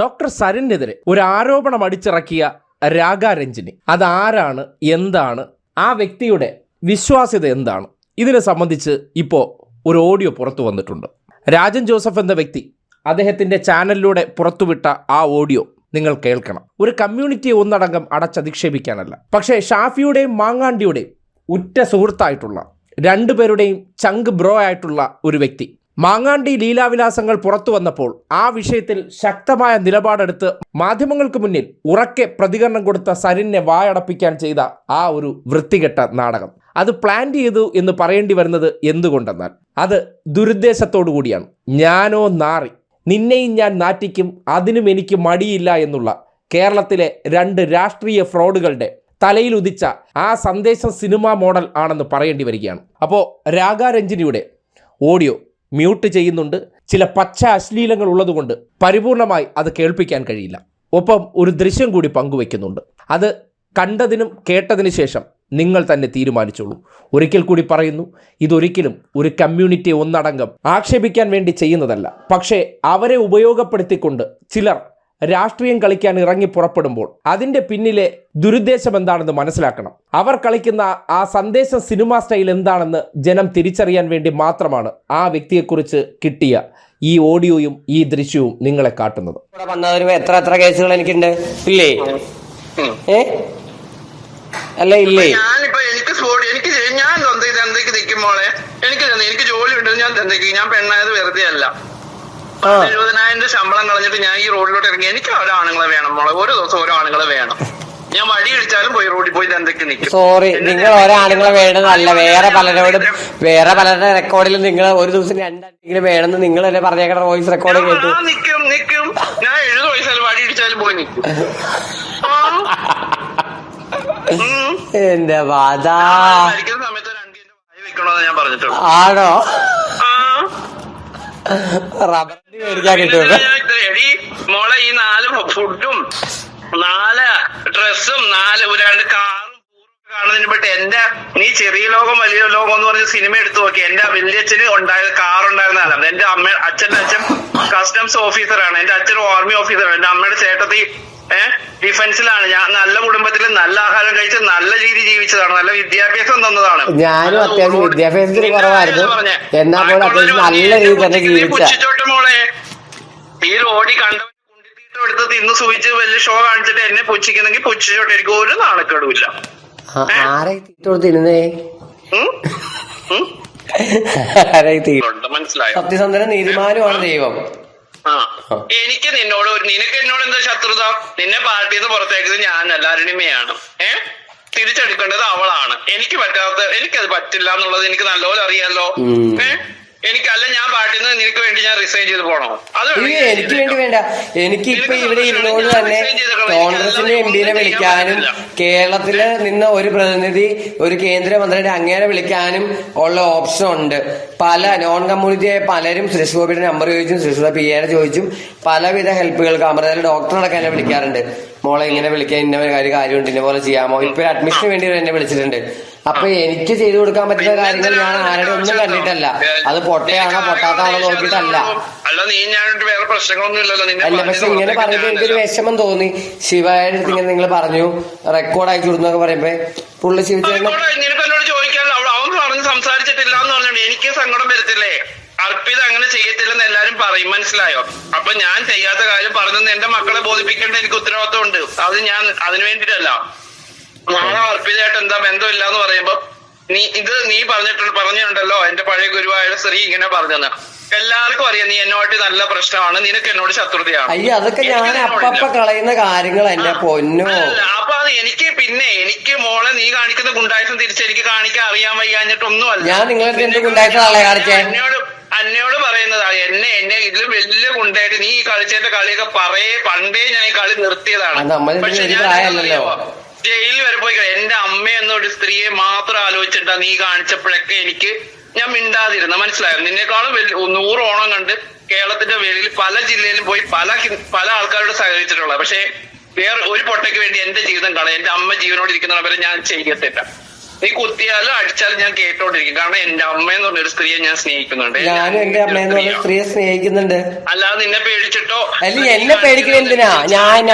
Doctor സരനെതിരെ ഒരു ആരോപണം അടിച്ചിറക്കിയ രാഗ രഞ്ജിനി അതാരാണ്? എന്താണ്? ആ വ്യക്തിയുടെ വിശ്വാസ്യത എന്താണ്? ഇതിനെ സംബന്ധിച്ച് ഇപ്പോൾ ഒരു ഓഡിയോ പുറത്തു വന്നിട്ടുണ്ട്. രാജൻ ജോസഫ് എന്ന വ്യക്തി അദ്ദേഹത്തിന്റെ ചാനലിലൂടെ പുറത്തുവിട്ട ആ ഓഡിയോ നിങ്ങൾ കേൾക്കണം. ഒരു കമ്മ്യൂണിറ്റിയെ ഒന്നടങ്കം അടച്ചധിക്ഷേപിക്കാനല്ല. പക്ഷേ ഷാഫിയുടെയും മാങ്ങാണ്ടിയുടെയും ഉറ്റ സുഹൃത്തായിട്ടുള്ള രണ്ടുപേരുടെയും ചങ്ക് ബ്രോ ആയിട്ടുള്ള ഒരു വ്യക്തി മാങ്ങാണ്ടി ലീലാവിലാസങ്ങൾ പുറത്തു വന്നപ്പോൾ ആ വിഷയത്തിൽ ശക്തമായ നിലപാടെടുത്ത് മാധ്യമങ്ങൾക്ക് മുന്നിൽ ഉറക്കെ പ്രതികരണം കൊടുത്ത സരിനെ വായടപ്പിക്കാൻ ചെയ്ത ആ ഒരു വൃത്തികെട്ട നാടകം. അത് പ്ലാൻ ചെയ്തു എന്ന് പറയേണ്ടി വരുന്നത് എന്തുകൊണ്ടെന്നാൽ അത് ദുരുദ്ദേശത്തോടു കൂടിയാണ്. ഞാനോ നാറി നിന്നെയും ഞാൻ നാറ്റിക്കും അതിനും എനിക്ക് മടിയില്ല എന്നുള്ള കേരളത്തിലെ രണ്ട് രാഷ്ട്രീയ ഫ്രോഡുകളുടെ തലയിൽ ഉദിച്ച ആ സന്ദേശം സിനിമാ മോഡൽ ആണെന്ന് പറയേണ്ടി വരികയാണ്. അപ്പോൾ രാഗാരഞ്ജിനിയുടെ ഓഡിയോ മ്യൂട്ട് ചെയ്യുന്നുണ്ട്. ചില പച്ച അശ്ലീലങ്ങൾ ഉള്ളതുകൊണ്ട് പരിപൂർണമായി അത് കേൾപ്പിക്കാൻ കഴിയില്ല. ഒപ്പം ഒരു ദൃശ്യം കൂടി പങ്കുവെക്കുന്നുണ്ട്. അത് കണ്ടതിനും കേട്ടതിനു ശേഷം നിങ്ങൾ തന്നെ തീരുമാനിച്ചോളൂ. ഒരിക്കൽ കൂടി പറയുന്നു ഇതൊരിക്കലും ഒരു കമ്മ്യൂണിറ്റി ഒന്നടങ്കം ആക്ഷേപിക്കാൻ വേണ്ടി ചെയ്യുന്നതല്ല. പക്ഷേ അവരെ ഉപയോഗപ്പെടുത്തിക്കൊണ്ട് ചിലർ രാഷ്ട്രീയം കളിക്കാൻ ഇറങ്ങി പുറപ്പെടുമ്പോൾ അതിന്റെ പിന്നിലെ ദുരുദ്ദേശം എന്താണെന്ന് മനസ്സിലാക്കണം. അവർ കളിക്കുന്ന ആ സന്ദേശം സിനിമാ സ്റ്റൈൽ എന്താണെന്ന് ജനം തിരിച്ചറിയാൻ വേണ്ടി മാത്രമാണ് ആ വ്യക്തിയെക്കുറിച്ച് കിട്ടിയ ഈ ഓഡിയോയും ഈ ദൃശ്യവും നിങ്ങളെ കാട്ടുന്നത്. എത്ര എത്ര കേസുകൾ എനിക്കുണ്ട്? ഇല്ലേ. ഏ? അല്ല ഇല്ലേ? എനിക്ക് സ്പോട്ട് എനിക്ക് ഞാൻ തന്തയ്ക്ക് നിൽക്കുമ്പോളെ എനിക്ക് തന്നെ എനിക്ക് ജോലി ഉണ്ട് ഞാൻ പെണ്ണായത് വെറുതെ അല്ല എഴുപതിനായിരം ശമ്പളം കളഞ്ഞിട്ട് ഞാൻ ഈ റോഡിലോട്ട് ഇറങ്ങി. എനിക്ക് ഓരോ ആണുങ്ങളെ വേണം. മോളെ ഓരോ ദിവസം ഓരോ ആണുങ്ങളെ വേണം. ഞാൻ വഴി ഇടിച്ചാലും പോയി റോഡിൽ പോയി എന്തൊക്കെ നിൽക്കും സോറി നിങ്ങൾ ഓരോ ആണുങ്ങളെ വേണമെന്നല്ല വേറെ പലരോടും വേറെ പലരുടെ റെക്കോർഡിൽ നിങ്ങൾ ഒരു ദിവസം രണ്ടാണെങ്കിലും വേണമെന്ന് നിങ്ങൾ തന്നെ പറഞ്ഞേക്കണ വോയിസ് റെക്കോർഡ് കേട്ടു. നിൽക്കും നിൽക്കും നിക്കും. ഞാൻ എഴുപത് വയസ്സായാലും വഴി ഇടിച്ചാലും പോയി നിൽക്കും. എന്റെ വാദാ സമയത്ത് ഞാൻ പറഞ്ഞിട്ടുള്ളൂ ആണോ? റബ്ബർ മേടിക്കാൻ കിട്ടും മോളെ ഈ നാല് ഫുഡും നാല് ഡ്രസ്സും നാല് രണ്ട് കാറും കാണുന്നതിന് പെട്ട് എന്റെ നീ ചെറിയ ലോകം വലിയ ലോകം എന്ന് പറഞ്ഞ സിനിമ എടുത്തു നോക്കി. എന്റെ വലിയച്ഛന് ഉണ്ടായ കാർ ഉണ്ടായിരുന്ന ആളാണ് എന്റെ അമ്മ അച്ഛന്റെ അച്ഛൻ കസ്റ്റംസ് ഓഫീസറാണ് എന്റെ അച്ഛൻ ആർമി ഓഫീസറാണ് എന്റെ അമ്മയുടെ ചേട്ടത്തി ഏഹ് ഡിഫൻസിലാണ് ഞാൻ നല്ല കുടുംബത്തിൽ നല്ല ആഹാരം കഴിച്ച് നല്ല രീതി ജീവിച്ചതാണ്. നല്ല വിദ്യാഭ്യാസം തന്നതാണ്. ഞാനും അത്യാവശ്യം വിദ്യാഭ്യാസത്തിന് കുറവായിരുന്നു. എന്നാ പോലും അത്യാവശ്യം നല്ല രീതി തന്നെ നീ ജീവിച്ച. പുച്ഛിച്ചോട്ടെ മോളെ. ഈ റോഡി കണ്ടു കുണ്ടിത്തീറ്റം എടുത്ത് തിന്ന് സൂചിച്ച് വലിയ ഷോ കാണിച്ചിട്ട് എന്നെ പുച്ഛിക്കുന്നെങ്കിൽ പുച്ഛിച്ചോട്ടെ. എനിക്ക് ഒരു നാണക്കേടുമില്ല. ആരെ തീറ്റ മനസ്സിലായോ? സത്യസന്ധന നീതിമാനുമാണ് ദൈവം. ആ. എനിക്ക് നിന്നോട് നിനക്ക് എന്നോട് എന്താ ശത്രുത? നിന്നെ പാർട്ടിയിൽ നിന്ന് പുറത്തേക്കത് ഞാനല്ല അരുണിമയാണ്. ഏ? തിരിച്ചെടുക്കേണ്ടത് അവളാണ്. എനിക്ക് പറ്റാത്ത എനിക്കത് പറ്റില്ല എന്നുള്ളത് എനിക്ക് നല്ലപോലെ അറിയാലോ? ഉം. എനിക്കല്ല ഞാൻ പാട്ടിന്ന് നിന്ന് നിനക്ക് വേണ്ടി ഞാൻ റിസൈൻ ചെയ്ത് പോണോ? അത് എനിക്ക് വേണ്ടി വേണ്ട. എനിക്ക് ഇപ്പൊ ഇവിടെ ഇരുന്നോട് തന്നെ കോൺഗ്രസിന്റെ എം പിനെ വിളിക്കാനും കേരളത്തിൽ നിന്ന് ഒരു പ്രതിനിധി ഒരു കേന്ദ്രമന്ത്രിയുടെ അങ്ങേരെ വിളിക്കാനും ഉള്ള ഓപ്ഷൻ ഉണ്ട്. പല നോൺ കമ്മ്യൂണിറ്റിയായ പലരും സുരേഷ് ഗോപിയുടെ നമ്പർ ചോദിച്ചും സുരേഷ് പി എയുടെ ചോദിച്ചും പലവിധ ഹെൽപ്പുകൾക്ക് അമൃതയിലെ ഡോക്ടറടക്കം എന്നെ വിളിക്കാറുണ്ട്. മോളെ ഇങ്ങനെ വിളിക്കാൻ ഇന്ന ഒരു കാര്യം കാര്യമുണ്ട് ഇന്ന പോലെ ചെയ്യാമോ? ഇപ്പൊ അഡ്മിഷന് വേണ്ടി എന്നെ വിളിച്ചിട്ടുണ്ട്. അപ്പൊ എനിക്ക് ചെയ്തു കൊടുക്കാൻ പറ്റുന്ന കാര്യങ്ങൾ ഞാൻ ആരുടെ ഒന്നും കണ്ടിട്ടല്ല അത് പൊട്ടയാണോ പൊട്ടാത്താണോ നോക്കിയിട്ടല്ല. അല്ല പക്ഷെ ഇങ്ങനെ ഞാനല്ല. എനിക്കൊരു വിഷമം തോന്നി. ശിവായുടെ അടുത്ത് ഇങ്ങനെ നിങ്ങൾ പറഞ്ഞു റെക്കോർഡ് അയച്ചു കൊടുന്നൊക്കെ പറയുമ്പോ പുള്ളി ശിവചേട്ടൻ സംസാരിച്ചിട്ടില്ല എന്ന് എനിക്ക് സങ്കടം വരത്തില്ലേ? അർപ്പിത അങ്ങനെ ചെയ്യത്തില്ലെന്ന് എല്ലാരും പറയും മനസ്സിലായോ? അപ്പൊ ഞാൻ ചെയ്യാത്ത കാര്യം പറഞ്ഞെന്ന് എന്റെ മക്കളെ ബോധിപ്പിക്കേണ്ട എനിക്ക് ഉത്തരവാദിത്വം ഉണ്ട് അത് ഞാൻ അതിനു വേണ്ടിട്ടല്ല നാളെ അർപ്പിതായിട്ട് എന്താ ബന്ധമില്ല എന്ന് പറയുമ്പോ നീ ഇത് നീ പറഞ്ഞിട്ടുണ്ട് പറഞ്ഞിട്ടുണ്ടല്ലോ എന്റെ പഴയ ഗുരുവായ സ്ത്രീ ഇങ്ങനെ പറഞ്ഞെന്ന്. എല്ലാവർക്കും അറിയാം നീ എന്നോട്ട് നല്ല പ്രശ്നമാണ് നിനക്ക് എന്നോട് ശത്രുതയാണ്. അയ്യോ അതൊക്കെ ഞാൻ അപ്പപ്പ കളയുന്ന കാര്യങ്ങൾ പൊന്നോ. അപ്പൊ അത് എനിക്ക് പിന്നെ എനിക്ക് മോളെ നീ കാണിക്കുന്ന ഗുണ്ടായുസം തിരിച്ച് എനിക്ക് കാണിക്കാൻ അറിയാൻ വയ്യാഞ്ഞിട്ടൊന്നുമല്ല. ഞാൻ നിങ്ങളുടെ എന്ത് ഗുണ്ടായുസമാണല്ലേ കാണിച്ചേ? എന്നോട് എന്നോട് പറയുന്നതാ എന്നെ എന്നെ ഇതിൽ വലിയ ഗുണ്ടായിട്ട് നീ ഈ കളിച്ചതിന്റെ കളിയൊക്കെ പറയേ പണ്ടേ ഞാൻ ഈ കളി നിർത്തിയതാണ്. പക്ഷെ ഞാൻ? ജയിലിൽ വരെ പോയി എന്റെ അമ്മ എന്നൊരു സ്ത്രീയെ മാത്രം ആലോചിച്ചിട്ടാ നീ കാണിച്ചപ്പോഴൊക്കെ എനിക്ക് ഞാൻ മിണ്ടാതിരുന്ന. മനസ്സിലായോ? നിന്നെക്കാളും വലിയ നൂറ് ഓണം കണ്ട് കേരളത്തിന്റെ വെളിയിൽ പല ജില്ലയിലും പോയി പല പല ആൾക്കാരോട് സഹകരിച്ചിട്ടുള്ള പക്ഷേ വേറെ ഒരു പൊട്ടയ്ക്ക് വേണ്ടി എന്റെ ജീവിതം കളയാം. എന്റെ അമ്മ ജീവനോട് ഇരിക്കുന്നവരെ ഞാൻ ചെയ്യത്തില്ല. നീ കുത്തിയാലും അടിച്ചാലും ഞാൻ കേട്ടോണ്ടിരിക്കും. കാരണം എന്റെ അമ്മ എന്ന് പറഞ്ഞ ഒരു സ്ത്രീയെ ഞാൻ സ്നേഹിക്കുന്നുണ്ട്. ഞാനും എന്റെ അമ്മയെന്ന് പറഞ്ഞ സ്ത്രീയെ സ്നേഹിക്കുന്നുണ്ട്. അല്ലാതെ നിന്നെ പേടിച്ചിട്ടോ? അല്ല എന്നെ പേടിക്കുന്ന എന്തിനാ? ഞാൻ